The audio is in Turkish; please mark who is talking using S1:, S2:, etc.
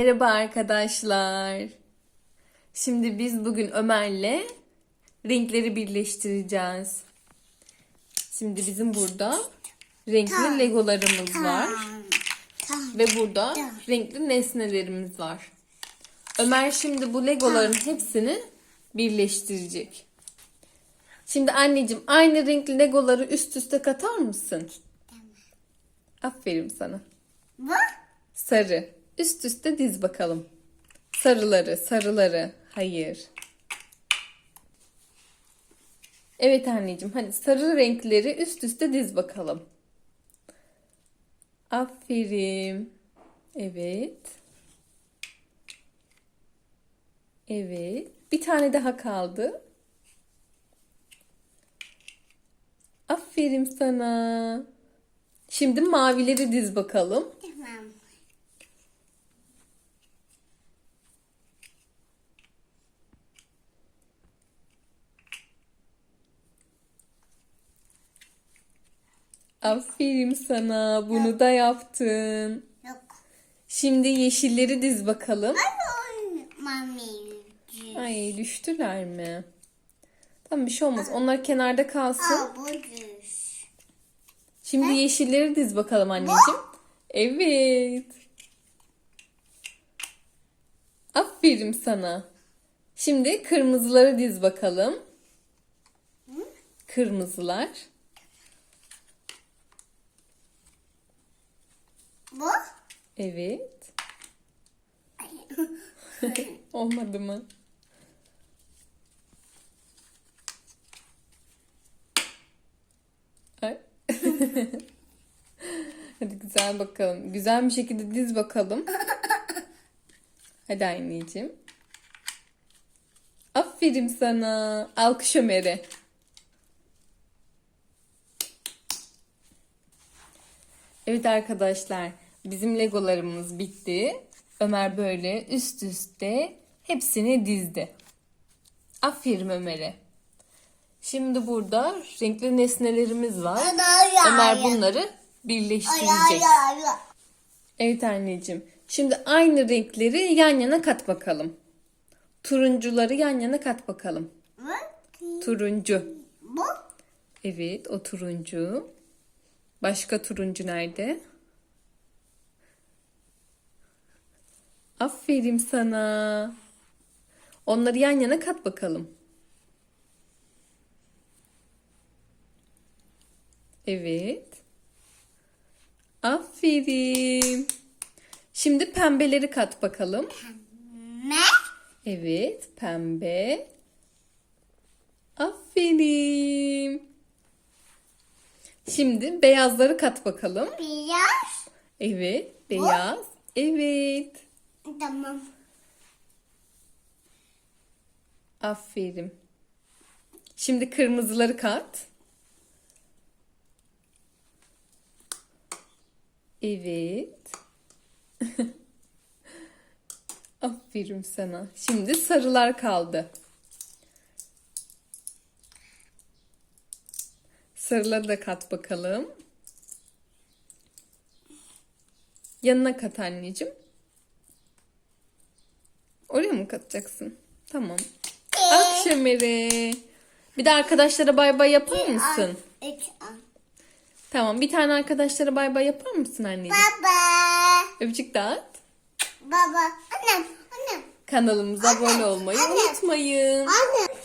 S1: Merhaba arkadaşlar. Şimdi biz bugün Ömer'le renkleri birleştireceğiz. Şimdi bizim burada renkli legolarımız var
S2: Tamam.
S1: ve burada renkli nesnelerimiz var. Ömer şimdi bu legoların hepsini birleştirecek. Şimdi anneciğim aynı renkli legoları üst üste katar mısın? Aferin sana.
S2: Bu?
S1: Sarı. Üst üste diz bakalım. Sarıları, sarıları. Hayır. Evet anneciğim. Hadi sarı renkleri üst üste diz bakalım. Aferin. Evet. Evet. Bir tane daha kaldı. Aferin sana. Şimdi mavileri diz bakalım.
S2: Tamam.
S1: Aferin sana. Bunu da yaptın.
S2: Yok.
S1: Şimdi yeşilleri diz bakalım.
S2: Mami. Mami.
S1: Ay düştüler mi? Tamam bir şey olmaz. Onlar kenarda kalsın.
S2: Aa bu düz.
S1: Şimdi yeşilleri diz bakalım anneciğim. Evet. Aferin sana. Şimdi kırmızıları diz bakalım. Kırmızılar.
S2: Bu?
S1: Evet. Olmadı mı? Hadi güzel bakalım. Güzel bir şekilde diz bakalım. Hadi anneciğim. Aferin sana. Alkış Ömer'e. Evet arkadaşlar, bizim legolarımız bitti. Ömer böyle üst üste hepsini dizdi. Aferin Ömer'e. Şimdi burada renkli nesnelerimiz var. Ömer bunları birleştirecek. Evet anneciğim. Şimdi aynı renkleri yan yana kat bakalım. Turuncuları yan yana kat bakalım. Turuncu.
S2: Bu?
S1: Evet, o turuncu. Başka turuncu nerede? Aferin sana. Onları yan yana kat bakalım. Evet. Aferin. Şimdi pembeleri kat bakalım.
S2: Ne?
S1: Evet, pembe. Aferin. Şimdi beyazları kat bakalım.
S2: Biraz.
S1: Evet, beyaz. Evet.
S2: Tamam.
S1: Aferin. Şimdi kırmızıları kat. Evet. Aferin sana. Şimdi sarılar kaldı. Sarıları da kat bakalım. Yanına kat anneciğim. Katacaksın? Tamam. Akşam ere. Bir de arkadaşlara bay bay yapar mısın?
S2: Üç an.
S1: Tamam. Bir tane arkadaşlara bay bay yapar mısın anneciğim?
S2: Baba.
S1: Öpücük dağıt.
S2: Baba. Annem. Annem.
S1: Kanalımıza abone olmayı unutmayın.
S2: Anne.